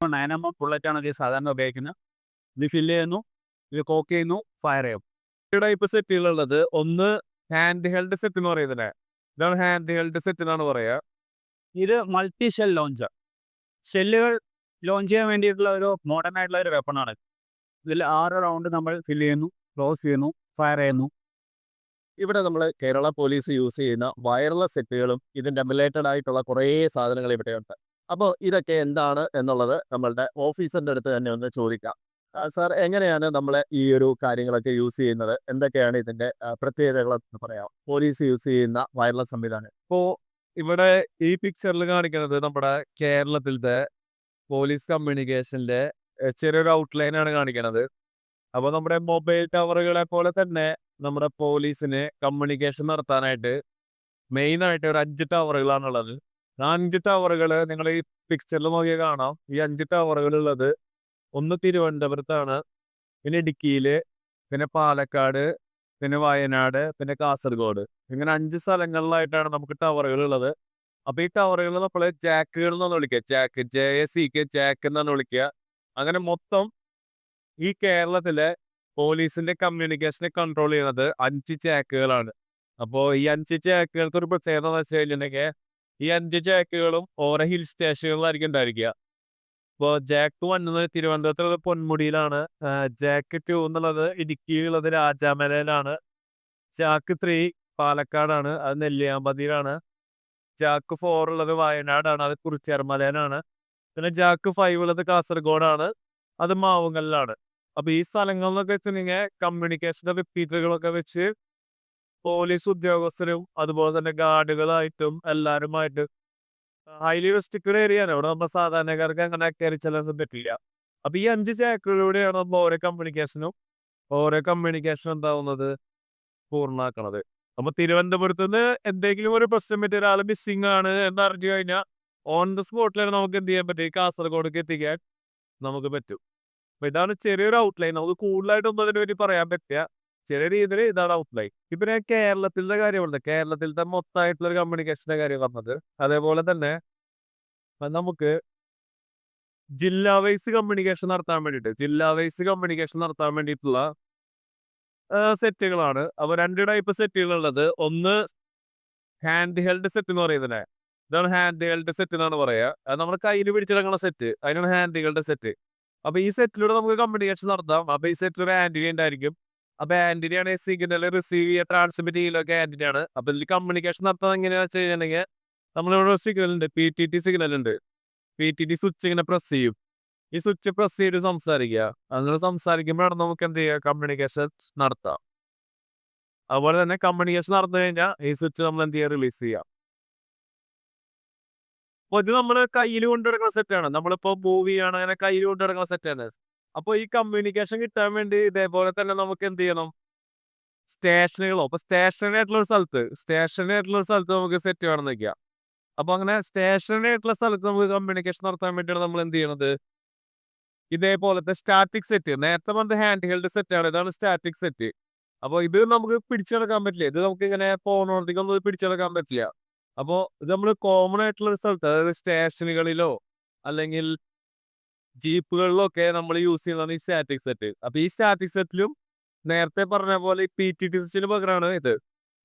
Nine M M ബുള്ളറ്റാണ് ഇത് സാധാരണ ഉപയോഗിക്കുന്നത്. ഇത് ഫില്ല് ചെയ്യുന്നു ഇത് കോക്ക് ചെയ്യുന്നു ഫയർ ചെയ്യും ഈ ടൈപ്പ് സെറ്റുകളുള്ളത് ഒന്ന് ഹാൻഡ് ഹെൽഡ് സെറ്റ് എന്ന് പറയുന്നത് ഇതാണ് ഹാൻഡ് ഹെൽഡ് സെറ്റ് എന്നാണ് പറയുക. ഇത് മൾട്ടി ഷെൽ ലോഞ്ചർ ഷെല്ലുകൾ ലോഞ്ച് ചെയ്യാൻ വേണ്ടിയിട്ടുള്ള ഒരു മോഡേൺ ആയിട്ടുള്ള ഒരു വെപ്പണാണ് ഇതിൽ ആറ് റൗണ്ട് നമ്മൾ ഫില്ല് ചെയ്യുന്നു ക്ലോസ് ചെയ്യുന്നു ഫയർ ചെയ്യുന്നു. ഇവിടെ നമ്മൾ കേരള പോലീസ് യൂസ് ചെയ്യുന്ന വയർലെസ് സെറ്റുകളും ഇതിന്റെ റിലേറ്റഡ് ആയിട്ടുള്ള കുറേ സാധനങ്ങൾ ഇവിടെയുണ്ട്. അപ്പോൾ ഇതൊക്കെ എന്താണ് എന്നുള്ളത് നമ്മളുടെ ഓഫീസറിന്റെ അടുത്ത് തന്നെ ഒന്ന് ചോദിക്കാം. സാർ എങ്ങനെയാണ് നമ്മൾ ഈ ഒരു കാര്യങ്ങളൊക്കെ യൂസ് ചെയ്യുന്നത്? എന്തൊക്കെയാണ് ഇതിന്റെ പ്രത്യേകതകൾ എന്ന് പറയാം? പോലീസ് യൂസ് ചെയ്യുന്ന വയർലെസ് സംവിധാനം. ഇപ്പോൾ ഇവിടെ ഈ പിക്ചറിൽ കാണിക്കുന്നത് നമ്മുടെ കേരളത്തിലത്തെ പോലീസ് കമ്മ്യൂണിക്കേഷന്റെ ചെറിയൊരു ഔട്ട്ലൈൻ ആണ് കാണിക്കണത്. അപ്പോൾ നമ്മുടെ മൊബൈൽ ടവറുകളെ പോലെ തന്നെ നമ്മുടെ പോലീസിന് കമ്മ്യൂണിക്കേഷൻ നടത്താനായിട്ട് മെയിനായിട്ട് ഒരു അഞ്ച് ടവറുകളാണുള്ളത്. അഞ്ച് ടവറുകൾ നിങ്ങൾ ഈ പിക്ചറിൽ നോക്കിയാൽ കാണാം. ഈ അഞ്ച് ടവറുകളുള്ളത് ഒന്ന് തിരുവനന്തപുരത്താണ് പിന്നെ ഇടുക്കിയിൽ പിന്നെ പാലക്കാട് പിന്നെ വയനാട് പിന്നെ കാസർഗോഡ്. ഇങ്ങനെ അഞ്ച് സ്ഥലങ്ങളിലായിട്ടാണ് നമുക്ക് ടവറുകൾ ഉള്ളത് അപ്പൊ ഈ ടവറുകൾ നമ്മൾ ജാക്കുകൾ എന്നാണ് വിളിക്കുക. Jack J A C K jack എന്നാണ് വിളിക്കുക. അങ്ങനെ മൊത്തം ഈ കേരളത്തിലെ പോലീസിന്റെ കമ്മ്യൂണിക്കേഷനെ കൺട്രോൾ ചെയ്യുന്നത് അഞ്ച് ജാക്കുകളാണ്. അപ്പോൾ ഈ അഞ്ച് ജാക്കുകൾക്ക് ഒരു പ്രത്യേകത എന്ന് വെച്ച് കഴിഞ്ഞിട്ടുണ്ടെങ്കിൽ ഈ അഞ്ച് ജാക്കുകളും ഓരോ ഹിൽ സ്റ്റേഷനുകളിലായിരിക്കും ഉണ്ടായിരിക്കുക. ഇപ്പോൾ ജാക്ക് വന്നത് തിരുവനന്തപുരത്തുള്ള പൊന്മുടിയിലാണ്. ജാക്ക് ടു എന്നുള്ളത് ഇടുക്കിയിലുള്ളത് രാജാമലയിലാണ്. ജാക്ക് ത്രീ പാലക്കാടാണ്. അത് നെല്ലിയാമ്പതിയിലാണ്. ജാക്ക് ഫോർ ഉള്ളത് വയനാടാണ്. അത് കുറിച്ചേർമലയിലാണ് പിന്നെ ജാക്ക് ഫൈവ് ഉള്ളത് കാസർഗോഡാണ്. അത് മാവുങ്കലിലാണ്. അപ്പൊ ഈ സ്ഥലങ്ങളിലൊക്കെ വെച്ചിട്ടുണ്ടെങ്കിൽ കമ്മ്യൂണിക്കേഷൻ റിപ്പീറ്ററുകളൊക്കെ വെച്ച് പോലീസ് ഉദ്യോഗസ്ഥരും അതുപോലെ തന്നെ ഗാർഡുകളായിട്ടും എല്ലാവരുമായിട്ട് ഹൈലി റെസ്ട്രിക്റ്റഡ് ഏരിയ ആണ്. അവിടെ നമ്മുടെ സാധാരണക്കാർക്ക് അങ്ങനെ കയറി ചെല്ലാൻ പറ്റില്ല. അപ്പൊ ഈ അഞ്ച് ചാക്കുകളിലൂടെയാണ് നമ്മൾ ഓരോ കമ്മ്യൂണിക്കേഷനും ഓരോ കമ്മ്യൂണിക്കേഷൻ എന്താവുന്നത്? പൂർണമാക്കണത്. അപ്പൊ തിരുവനന്തപുരത്ത് നിന്ന് എന്തെങ്കിലും ഒരു പ്രശ്നം പറ്റിയ ഒരാൾ മിസ്സിംഗ് ആണ് എന്ന് അറിഞ്ഞു കഴിഞ്ഞാൽ ഓൺ ദ സ്പോട്ടിലാണ് നമുക്ക് എന്ത് ചെയ്യാൻ പറ്റും? കാസർഗോഡേക്ക് എത്തിക്കാൻ നമുക്ക് പറ്റും. അപ്പൊ ഇതാണ് ചെറിയൊരു ഔട്ട്ലൈൻ നമുക്ക് കൂടുതലായിട്ടൊന്നും അതിനെ പറ്റി പറയാൻ പറ്റില്ല. ചെറിയ രീതിയിൽ ഇതാണ് ഔട്ട്ലൈൻ ഇപ്പൊ ഞാൻ കേരളത്തിലെ കാര്യം കേരളത്തിലത്തെ മൊത്തമായിട്ടുള്ള ഒരു കമ്മ്യൂണിക്കേഷന്റെ കാര്യം പറഞ്ഞത്. അതേപോലെ തന്നെ നമുക്ക് ജില്ലാ വൈസ് കമ്മ്യൂണിക്കേഷൻ നടത്താൻ വേണ്ടിയിട്ട് ജില്ലാ വൈസ് കമ്മ്യൂണിക്കേഷൻ നടത്താൻ വേണ്ടിയിട്ടുള്ള സെറ്റുകളാണ് അപ്പൊ രണ്ട് ടൈപ്പ് സെറ്റുകളുള്ളത് ഒന്ന് ഹാൻഡ് ഹെൽഡ് സെറ്റ് എന്ന് പറയുന്നത്. ഇതാണ് ഹാൻഡ് ഹെൽഡ് സെറ്റ് എന്നാണ് പറയുക അത് നമ്മുടെ കയ്യിൽ പിടിച്ചിറങ്ങുന്ന സെറ്റ് അതിനാണ് ഹാൻഡ് ഹെൽഡ് സെറ്റ് അപ്പൊ ഈ സെറ്റിലൂടെ നമുക്ക് കമ്മ്യൂണിക്കേഷൻ നടത്താം. അപ്പൊ ഈ സെറ്റിൽ ഒരു ആന്റിനി ഉണ്ടായിരിക്കും. അപ്പൊ ആന്റിനിയാണ് സിഗ്നൽ റിസീവ് ചെയ്യുക ട്രാൻസ്മിറ്റ് ചെയ്യലൊക്കെ ആന്റിനിയാണ് അപ്പൊ ഇതിൽ കമ്മ്യൂണിക്കേഷൻ നടത്താൻ എങ്ങനെയാണെന്ന് വെച്ച് കഴിഞ്ഞിട്ടുണ്ടെങ്കിൽ നമ്മളിവിടെ സിഗ്നൽ ഉണ്ട് പി ടി ടി സിഗ്നൽ ഉണ്ട്. പി ടി ടി സ്വിച്ച് ഇങ്ങനെ പ്രസ് ചെയ്യും. ഈ സ്വിച്ച് പ്രസ് ചെയ്ത് സംസാരിക്കുക. അങ്ങനെ സംസാരിക്കുമ്പോഴാണ് നമുക്ക് എന്ത് ചെയ്യുക? കമ്മ്യൂണിക്കേഷൻ നടത്താം. അതുപോലെ തന്നെ കമ്മ്യൂണിക്കേഷൻ നടന്നു കഴിഞ്ഞാൽ ഈ സ്വിച്ച് നമ്മൾ എന്ത് ചെയ്യുക? റിലീസ് ചെയ്യാം. അപ്പൊ ഇത് നമ്മൾ കയ്യിൽ കൊണ്ടുനടക്കുന്ന സെറ്റാണ് നമ്മളിപ്പോ മൂവ് ചെയ്യാണ് അങ്ങനെ കയ്യിൽ കൊണ്ടുനടക്കുന്ന സെറ്റാണ് അപ്പൊ ഈ കമ്മ്യൂണിക്കേഷൻ കിട്ടാൻ വേണ്ടി ഇതേപോലെ തന്നെ നമുക്ക് എന്ത് ചെയ്യണം? സ്റ്റേഷനുകളോ അപ്പൊ സ്റ്റേഷനറി ആയിട്ടുള്ള ഒരു സ്ഥലത്ത് സ്റ്റേഷനറി ആയിട്ടുള്ള ഒരു സ്ഥലത്ത് നമുക്ക് സെറ്റ് വേണം വെക്കുക. അപ്പൊ അങ്ങനെ സ്റ്റേഷനറി ആയിട്ടുള്ള സ്ഥലത്ത് നമുക്ക് കമ്മ്യൂണിക്കേഷൻ നടത്താൻ വേണ്ടിയാണ് നമ്മൾ എന്ത് ചെയ്യണത്? ഇതേപോലത്തെ സ്റ്റാറ്റിക് സെറ്റ് നേരത്തെ പറഞ്ഞ ഹാൻഡ് ഹെൽഡ് സെറ്റ് ആണ്. ഇതാണ് സ്റ്റാറ്റിക് സെറ്റ് അപ്പോൾ ഇത് നമുക്ക് പിടിച്ചെടുക്കാൻ പറ്റില്ല. ഇത് നമുക്ക് ഇങ്ങനെ പോകണോടത്തേക്കൊന്നും പിടിച്ചെടുക്കാൻ പറ്റില്ല. അപ്പോൾ ഇത് നമ്മൾ കോമൺ ആയിട്ടുള്ള ഒരു സ്ഥലത്ത് അതായത് സ്റ്റേഷനുകളിലോ അല്ലെങ്കിൽ ജീപ്പുകളിലോ ഒക്കെ നമ്മൾ യൂസ് ചെയ്യുന്നതാണ് ഈ സ്റ്റാറ്റിക് സെറ്റ്. അപ്പൊ ഈ സ്റ്റാറ്റിക് സെറ്റിലും നേരത്തെ പറഞ്ഞ പോലെ ഈ പി ടി ടി സെറ്റിന് പകരമാണ് ഇത്.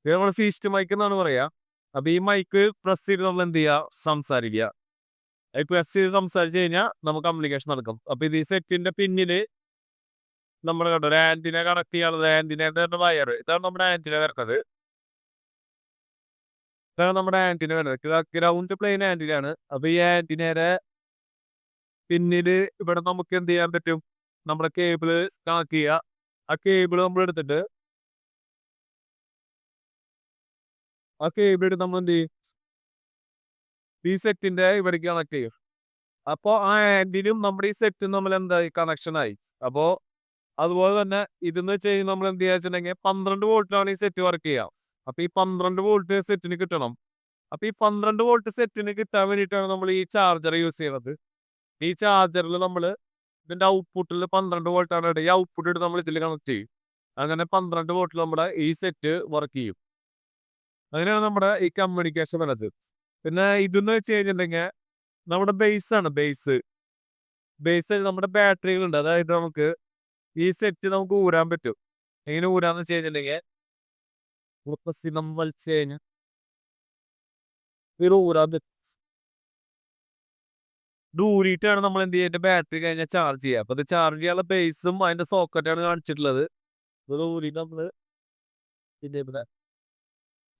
ഇത് നമ്മൾ ഫീസ്റ്റ് മൈക്ക് എന്നാണ് പറയാ. അപ്പൊ ഈ മൈക്ക് പ്രസ് ചെയ്ത് നമ്മൾ എന്ത് ചെയ്യുക സംസാരിക്കുക. ഈ പ്രസ് ചെയ്ത് സംസാരിച്ചു കഴിഞ്ഞാൽ നമുക്ക് കമ്മ്യൂണിക്കേഷൻ നടക്കും. അപ്പൊ ഇത് ഈ സെറ്റിന്റെ പിന്നിൽ നമ്മൾ കണ്ടോ ആന്റിന കണക്ട് ചെയ്യാനുള്ളത് ആന്റിന വയർ ഇതാണ് നമ്മുടെ ആന്റിന വരുന്നത് ഇതാണ് നമ്മുടെ ആന്റിന വരുന്നത് ഗ്രൗണ്ട് പ്ലെയിൻ ആന്റിന ആണ്. അപ്പൊ ഈ ആന്റിനയുടെ പിന്നിൽ ഇവിടെ നമുക്ക് എന്ത് ചെയ്യാൻ പറ്റും? നമ്മുടെ കേബിൾ കണക്ട് ചെയ്യുക ആ കേബിൾ നമ്മൾ എടുത്തിട്ട് ആ കേബിൾ എടുത്ത് നമ്മൾ എന്ത് ചെയ്യും? ഈ സെറ്റിന്റെ ഇവിടേക്ക് കണക്ട് ചെയ്യും. അപ്പോൾ ആ ആന്റിനും നമ്മുടെ ഈ സെറ്റും നമ്മൾ എന്തായി? കണക്ഷനായി ആയി. അപ്പോൾ അതുപോലെ തന്നെ ഇതെന്ന് വെച്ച് കഴിഞ്ഞാൽ നമ്മൾ എന്ത് വെച്ചിട്ടുണ്ടെങ്കിൽ പന്ത്രണ്ട് വോൾട്ടിലാണ് ഈ സെറ്റ് വർക്ക് ചെയ്യുക അപ്പൊ ഈ പന്ത്രണ്ട് വോൾട്ട് സെറ്റിന് കിട്ടണം. അപ്പൊ ഈ പന്ത്രണ്ട് വോൾട്ട് സെറ്റിന് കിട്ടാൻ വേണ്ടിയിട്ടാണ് നമ്മൾ ഈ ചാർജർ യൂസ് ചെയ്യുന്നത് ഈ ചാർജറിൽ നമ്മൾ ഇതിന്റെ ഔട്ട്പുട്ടിൽ പന്ത്രണ്ട് വോൾട്ടാണ്. ഈ ഔട്ട്പുട്ട് എടുത്ത് നമ്മൾ ഇതിൽ കണക്ട് ചെയ്യും. അങ്ങനെ പന്ത്രണ്ട് വോൾട്ടിൽ നമ്മുടെ ഈ സെറ്റ് വർക്ക് ചെയ്യും. അങ്ങനെയാണ് നമ്മുടെ ഈ കമ്മ്യൂണിക്കേഷൻ വരുന്നത് പിന്നെ ഇതെന്ന് വെച്ച് കഴിഞ്ഞിട്ടുണ്ടെങ്കിൽ നമ്മുടെ ബേസ് ആണ് ബേസ് ബേസ് നമ്മുടെ ബാറ്ററികളുണ്ട് അതായത് നമുക്ക് ഈ സെറ്റ് നമുക്ക് ഊരാൻ പറ്റും. എങ്ങനെ ഊരാന്ന് വെച്ച് കഴിഞ്ഞിട്ടുണ്ടെങ്കിൽ നമ്മൾ വലിച്ചു കഴിഞ്ഞാൽ ഊരാൻ പറ്റും. ഇത് നമ്മൾ എന്ത് ചെയ്യുക ബാറ്ററി കഴിഞ്ഞാൽ ചാർജ് ചെയ്യുക. അപ്പൊ ഇത് ചാർജ് ചെയ്യാനുള്ള ബേസും അതിന്റെ സോക്കറ്റാണ് കാണിച്ചിട്ടുള്ളത്. ഇത് ഊരി നമ്മൾ പിന്നെ ഇവിടെ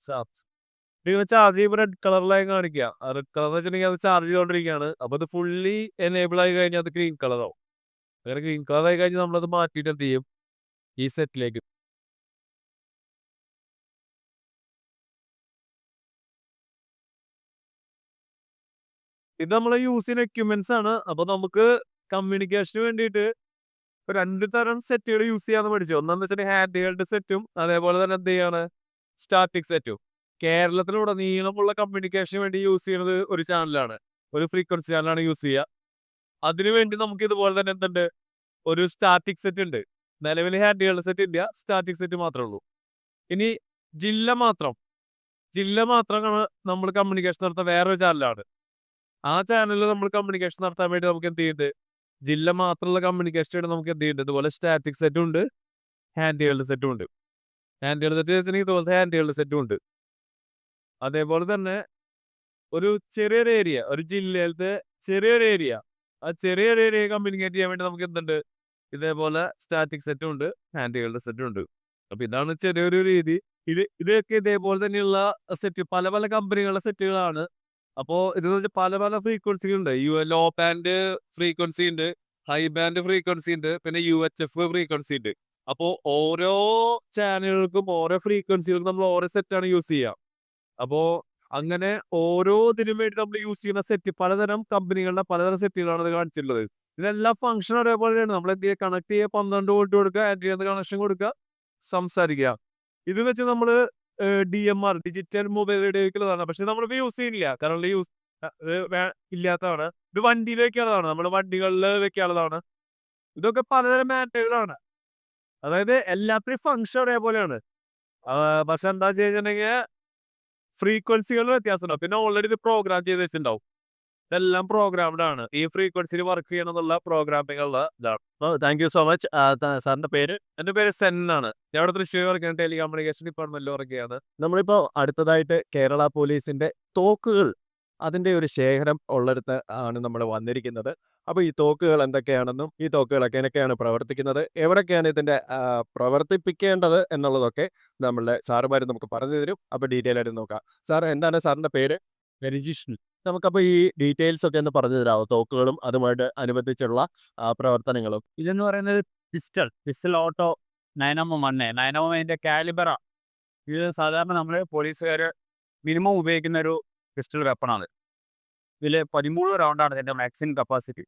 ചാർജ് ഇങ്ങനെ ചാർജ് ചെയ്യുമ്പോൾ റെഡ് കളറിലായി കാണിക്കുക. റെഡ് കളർ എന്ന് വെച്ചിട്ടുണ്ടെങ്കിൽ അത് ചാർജ് ചെയ്തുകൊണ്ടിരിക്കുകയാണ് അപ്പൊ അത് ഫുള്ളി എനേബിൾ ആയി കഴിഞ്ഞാൽ അത് ഗ്രീൻ കളറാവും അങ്ങനെ ഗ്രീൻ കളർ ആയി കഴിഞ്ഞാൽ നമ്മളത് മാറ്റിയിട്ട് എന്ത് ചെയ്യും? ഈ സെറ്റിലേക്ക് ഇത് നമ്മൾ യൂസ് ചെയ്യുന്ന എക്യുപ്മെന്റ്സ് ആണ്. അപ്പൊ നമുക്ക് കമ്മ്യൂണിക്കേഷന് വേണ്ടിയിട്ട് രണ്ടു തരം സെറ്റുകൾ യൂസ് ചെയ്യാന്ന് പഠിച്ചു. ഒന്നെന്ന് വെച്ചാൽ ഹെൽഡ് സെറ്റും അതേപോലെ തന്നെ എന്ത് ചെയ്യാണ്? സ്റ്റാറ്റിക് സെറ്റും കേരളത്തിലുടനീളമുള്ള കമ്മ്യൂണിക്കേഷന് വേണ്ടി യൂസ് ചെയ്യുന്നത് ഒരു ചാനലാണ് ഒരു ഫ്രീക്വൻസി ചാനലാണ് യൂസ് ചെയ്യുക. അതിനുവേണ്ടി നമുക്ക് ഇതുപോലെ തന്നെ എന്തുണ്ട്? ഒരു സ്റ്റാറ്റിക് സെറ്റ് ഉണ്ട്. നിലവിൽ ഹാൻഡ് ഹെൽഡ് സെറ്റ് ഇല്ല. സ്റ്റാറ്റിക് സെറ്റ് മാത്രമേ ഉള്ളൂ. ഇനി ജില്ല മാത്രം. ജില്ല മാത്രമാണ് നമ്മൾ കമ്മ്യൂണിക്കേഷൻ നടത്തുന്ന വേറൊരു ചാനലാണ് ആ ചാനലിൽ നമ്മൾ കമ്മ്യൂണിക്കേഷൻ നടത്താൻ വേണ്ടി നമുക്ക് എന്ത് ചെയ്യുന്നുണ്ട് ജില്ല മാത്രമുള്ള കമ്മ്യൂണിക്കേഷൻ ആയിട്ട് നമുക്ക് എന്ത് ചെയ്യുന്നുണ്ട് അതുപോലെ സ്റ്റാറ്റിക് സെറ്റും ഉണ്ട്. ഹാൻഡ് ഹെൽഡ് സെറ്റും ഉണ്ട്. ഹാൻഡ് ഹെൽഡ് സെറ്റ് വെച്ചിട്ടുണ്ടെങ്കിൽ ഇതുപോലത്തെ ഹാൻഡ് ഹെൽഡ് സെറ്റും ഉണ്ട്. അതേപോലെ തന്നെ ഒരു ചെറിയൊരു ഏരിയ ഒരു ജില്ലയിലത്തെ ചെറിയൊരു ഏരിയ ആ ചെറിയൊരു ഏരിയ കമ്മ്യൂണിക്കേറ്റ് ചെയ്യാൻ വേണ്ടി നമുക്ക് എന്തുണ്ട്? ഇതേപോലെ സ്റ്റാറ്റിക് സെറ്റും ഉണ്ട് ഹാൻഡ് ഹെൽഡ് സെറ്റും ഉണ്ട്. അപ്പൊ ഇതാണ് ചെറിയൊരു രീതി. ഇത് ഇതൊക്കെ ഇതേപോലെ തന്നെയുള്ള സെറ്റ് പല പല കമ്പനികളുടെ സെറ്റുകളാണ് അപ്പോ ഇതെന്ന് വെച്ചാൽ പല പല ഫ്രീക്വൻസികളുണ്ട് യു ലോ ബാൻഡ് ഫ്രീക്വൻസി ഉണ്ട് ഹൈ ബാൻഡ് ഫ്രീക്വൻസി ഉണ്ട് പിന്നെ യു എച്ച് എഫ് ഫ്രീക്വൻസി ഉണ്ട് അപ്പോ ഓരോ ചാനലുകൾക്കും ഓരോ ഫ്രീക്വൻസികൾക്കും നമ്മൾ ഓരോ സെറ്റാണ് യൂസ് ചെയ്യുക അപ്പോ അങ്ങനെ ഓരോ ഇതിനും വേണ്ടി നമ്മൾ യൂസ് ചെയ്യുന്ന സെറ്റ് പലതരം കമ്പനികളുടെ പലതരം സെറ്റുകളാണ് ഇത് കാണിച്ചിട്ടുള്ളത്. ഇതെല്ലാം ഫംഗ്ഷൻ ഒരേപോലെയാണ്. നമ്മൾ എന്ത് ചെയ്യുക കണക്ട് ചെയ്യുക പന്ത്രണ്ട് വോൾട്ട് കൊടുക്കുക ആൻഡ് കണക്ഷൻ കൊടുക്കുക സംസാരിക്കുക. ഇത് വെച്ച് നമ്മൾ D M R digital mobile റേഡിയോക്കുള്ളതാണ് പക്ഷെ നമ്മളിപ്പോൾ യൂസ് ചെയ്യുന്നില്ല. കാരണം യൂസ് ഇല്ലാത്തതാണ്. ഇത് വണ്ടിയിൽ വെക്കാനുള്ളതാണ്. നമ്മൾ വണ്ടികളിൽ വെക്കാനുള്ളതാണ്. ഇതൊക്കെ പലതരം മാറ്ററുകളാണ് അതായത് എല്ലാത്തിനും ഫങ്ഷൻ ഒരേപോലെയാണ്. പക്ഷെ എന്താ ചെയ്തിട്ടുണ്ടെങ്കിൽ ഫ്രീക്വൻസികളിൽ വ്യത്യാസമുണ്ടാവും. പിന്നെ ഓൾറെഡി ഇത് പ്രോഗ്രാം ചെയ്ത് വെച്ചിട്ടുണ്ടാവും. ഇതെല്ലാം പ്രോഗ്രാംഡ് ആണ്. ഈ ഫ്രീക്വൻസിയിൽ വർക്ക് ചെയ്യണമെന്നുള്ള ഉള്ള ഇതാണ്. താങ്ക് യു സോ മച്ച് സാറിന്റെ പേര്? എന്റെ പേര് സെൻ ആണ് ഞാൻ ഇവിടെ തൃശ്ശൂർ വർക്ക് ചെയ്യുന്ന ടെലികമ്മ്യൂണിക്കേഷൻ ഡിപ്പാർട്ട്മെന്റിൽ വർക്ക് ചെയ്യാണ് നമ്മളിപ്പോ അടുത്തതായിട്ട് കേരള പോലീസിന്റെ തോക്കുകൾ. അതിന്റെ ഒരു ശേഖരം ഉള്ളിടത്ത് ആണ് നമ്മൾ വന്നിരിക്കുന്നത്. അപ്പോൾ ഈ തോക്കുകൾ എന്തൊക്കെയാണെന്നും ഈ തോക്കുകളൊക്കെ എങ്ങനെയൊക്കെയാണ് പ്രവർത്തിക്കുന്നത് എവിടെയൊക്കെയാണ് ഇതിന്റെ പ്രവർത്തിപ്പിക്കേണ്ടത് എന്നുള്ളതൊക്കെ നമ്മളുടെ സാറുമാർ നമുക്ക് പറഞ്ഞു തരും. അപ്പോൾ ഡീറ്റെയിൽ ആയിട്ട് നോക്കാം. സാർ എന്താണ് സാറിന്റെ പേര്? രജിഷ്ണു. നമുക്കപ്പോൾ ഈ ഡീറ്റെയിൽസ് ഒക്കെ ഒന്ന് പറഞ്ഞു തരാമോ തോക്കുകളും അതുമായിട്ട് അനുബന്ധിച്ചുള്ള പ്രവർത്തനങ്ങളും. ഇതെന്ന് പറയുന്നത് പിസ്റ്റൾ പിസ്റ്റൾ ഓട്ടോ നയനമ്മ മണ്ണ് നയനമ്മ അതിന്റെ കാലിബറ. ഇത് സാധാരണ നമ്മൾ പോലീസുകാർ മിനിമം ഉപയോഗിക്കുന്ന ഒരു പിസ്റ്റൾ വെപ്പണാണ് ഇതിൽ പതിമൂന്ന് റൗണ്ടാണ് ഇതിന്റെ മാക്സിമം കപ്പാസിറ്റി.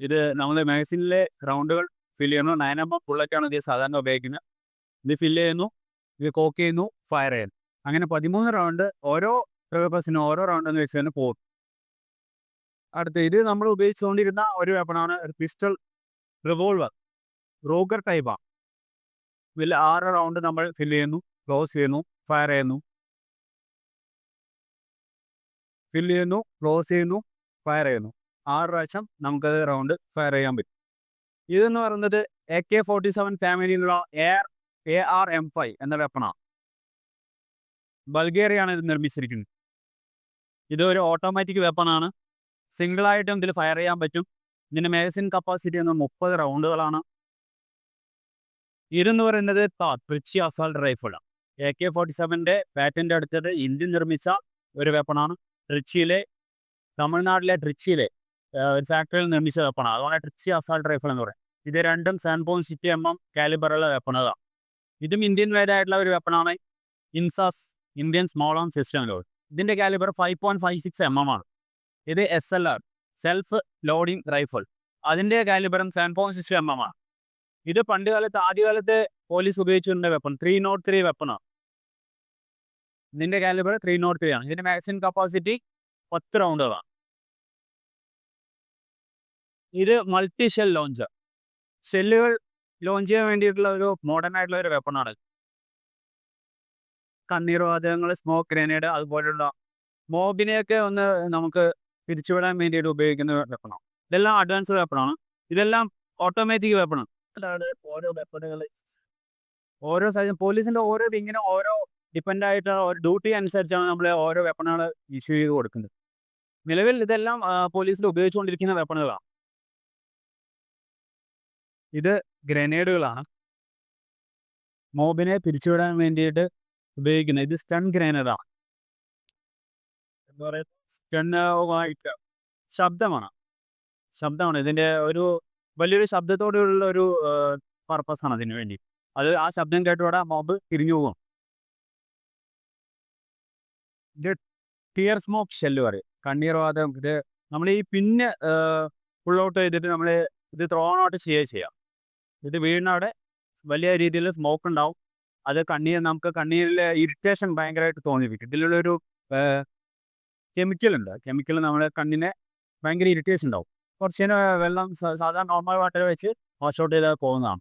ഇത് നമ്മൾ മാഗസിനിലെ റൗണ്ടുകൾ ഫിൽ ചെയ്യുന്നു. നയനമ്മ ബുള്ളറ്റാണ് ഇത് സാധാരണ ഉപയോഗിക്കുന്നത്. ഇത് ഫിൽ ചെയ്യുന്നു ഇത് കോക്ക് ചെയ്യുന്നു ഫയർ ചെയ്യുന്നു. അങ്ങനെ പതിമൂന്ന് റൗണ്ട് ഓരോ പേപ്പേഴ്സിനും ഓരോ റൗണ്ട് എന്ന് വെച്ച് തന്നെ പോകും. അടുത്ത ഇത് നമ്മൾ ഉപയോഗിച്ചുകൊണ്ടിരുന്ന ഒരു വെപ്പണാണ് പിസ്റ്റൾ റിവോൾവർ റോഗർ ടൈപ്പാണ് ഇതിൽ ആറ് റൗണ്ട് നമ്മൾ ഫില്ല് ചെയ്യുന്നു ക്ലോസ് ചെയ്യുന്നു ഫയർ ചെയ്യുന്നു. ഫില്ല് ചെയ്യുന്നു ക്ലോസ് ചെയ്യുന്നു ഫയർ ചെയ്യുന്നു. ആറ് പ്രാവശ്യം നമുക്കത് റൗണ്ട് ഫയർ ചെയ്യാൻ പറ്റും. ഇതെന്ന് പറയുന്നത് A K forty seven ഫാമിലിയിലുള്ള air A R M five എന്ന വെപ്പണാണ് ബൾഗേറിയാണ് ഇത് നിർമ്മിച്ചിരിക്കുന്നത്. ഇത് ഒരു ഓട്ടോമാറ്റിക് വെപ്പണാണ് സിംഗിളായിട്ടും ഇതിൽ ഫയർ ചെയ്യാൻ പറ്റും? ഇതിന്റെ മാഗസിൻ കപ്പാസിറ്റി എന്ന് മുപ്പത് റൗണ്ടുകളാണ് ഇതെന്ന് പറയുന്നത് ട്രിച്ചി അസാൾട്ട് റൈഫിളാണ് എ കെ ഫോർട്ടി സെവന്റെ പാറ്റന്റ് എടുത്തിട്ട് ഇന്ത്യൻ നിർമ്മിച്ച ഒരു വെപ്പണാണ് ട്രിച്ചിയിലെ തമിഴ്നാട്ടിലെ ട്രിച്ചിയിലെ ഒരു ഫാക്ടറിയിൽ നിർമ്മിച്ച വെപ്പണാണ് അതുകൊണ്ട് ട്രിച്ചി അസാൾട്ട് റൈഫിൾ എന്ന് പറയും. ഇത് രണ്ടും seven point sixty M M കാലിബറുള്ള വെപ്പണുകളാണ് ഇതും ഇന്ത്യൻ വേദായിട്ടുള്ള ഒരു വെപ്പണാണ് INSAS Indian small arm system load ഇതിന്റെ calibre five point five six M M ആണ്. ഇത് S L R self loading rifle അതിന്റെ കാലിബറും seven point six M M ആണ്. ഇത് പണ്ട് കാലത്ത് ആദ്യകാലത്ത് പോലീസ് ഉപയോഗിച്ചിരുന്ന വെപ്പൺ ത്രീ നോട്ട് ത്രീ വെപ്പണാണ് ഇതിന്റെ കാലിബർ ത്രീ നോട്ട് ത്രീ ആണ്. ഇതിന്റെ മാക്സിമം കപ്പാസിറ്റി പത്ത് റൗണ്ടുകളാണ് ഇത് മൾട്ടി ഷെൽ ലോഞ്ചർ ഷെല്ലുകൾ ലോഞ്ച് ചെയ്യാൻ വേണ്ടിയിട്ടുള്ള ഒരു മോഡേൺ ആയിട്ടുള്ള ഒരു വെപ്പണാണ് കണ്ണീർ വാതകങ്ങൾ സ്മോക്ക് ഗ്രനേഡ് അതുപോലുള്ള മോബിനെയൊക്കെ ഒന്ന് നമുക്ക് പിരിച്ചുവിടാൻ വേണ്ടിയിട്ട് ഉപയോഗിക്കുന്ന വെപ്പണാണ് ഇതെല്ലാം അഡ്വാൻസ്ഡ് വെപ്പണാണ് ഇതെല്ലാം ഓട്ടോമാറ്റിക് വെപ്പണാണ് ഓരോ വെപ്പണുകൾ ഓരോ പോലീസിന്റെ ഓരോ വിങ്ങിനും ഓരോ ഡിപ്പെൻഡ് ആയിട്ട് ഡ്യൂട്ടി അനുസരിച്ചാണ് നമ്മൾ ഓരോ വെപ്പണുകൾ ഇഷ്യൂ ചെയ്ത് കൊടുക്കുന്നത്. നിലവിൽ ഇതെല്ലാം പോലീസിൽ ഉപയോഗിച്ചുകൊണ്ടിരിക്കുന്ന വെപ്പണുകളാണ് ഇത് ഗ്രനേഡുകളാണ് മോബിനെ പിരിച്ചുവിടാൻ വേണ്ടിയിട്ട് ഉപയോഗിക്കുന്നത്. ഇത് സ്റ്റൺ ഗ്രനേഡാണ് എന്താ പറയുക സ്റ്റണ്ണായിട്ട് ശബ്ദമാണ്. ശബ്ദമാണ്. ഇതിന്റെ ഒരു വലിയൊരു ശബ്ദത്തോടുള്ള ഒരു പർപ്പസാണ് അതിന് വേണ്ടി. അത് ആ ശബ്ദം കേട്ടോടെ മോബ് തിരിഞ്ഞു പോകും. ഇത് ടിയർ സ്മോക്ക് ഷെല്ല് പറയും. കണ്ണീർ വാതകം. ഇത് നമ്മൾ ഈ പിന്നെ ഫുള്ളൗട്ട് ചെയ്തിട്ട് നമ്മൾ ഇത് ത്രോ ഔട്ട് ചെയ്യുക ചെയ്യാം. ഇത് വീടിനവിടെ വലിയ രീതിയിൽ സ്മോക്ക് ഉണ്ടാവും. അത് കണ്ണീർ നമുക്ക് കണ്ണീരിലെ ഇറിറ്റേഷൻ ഭയങ്കരമായിട്ട് തോന്നിപ്പിക്കും. ഇതിലുള്ളൊരു കെമിക്കൽ ഉണ്ട്. കെമിക്കൽ നമ്മുടെ കണ്ണിനെ ഭയങ്കര ഇറിറ്റേഷൻ ഉണ്ടാവും. കുറച്ച് നേരം വെള്ളം സാധാരണ നോർമൽ വാട്ടർ വെച്ച് വാഷ് ഔട്ട് ചെയ്താൽ പോകുന്നതാണ്.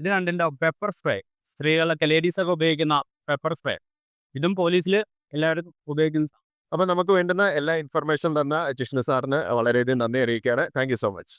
ഇത് കണ്ടിട്ടുണ്ടാവും പെപ്പർ സ്പ്രേ സ്ത്രീകളൊക്കെ ലേഡീസൊക്കെ ഉപയോഗിക്കുന്ന പെപ്പർ സ്പ്രേ ഇതും പോലീസിൽ എല്ലാവരും ഉപയോഗിക്കുന്ന അപ്പോൾ നമുക്ക് വേണ്ടുന്ന എല്ലാ ഇൻഫർമേഷൻ തന്ന ജിഷ്ണു സാറിന് വളരെയധികം നന്ദി അറിയിക്കുകയാണ്. Thank so much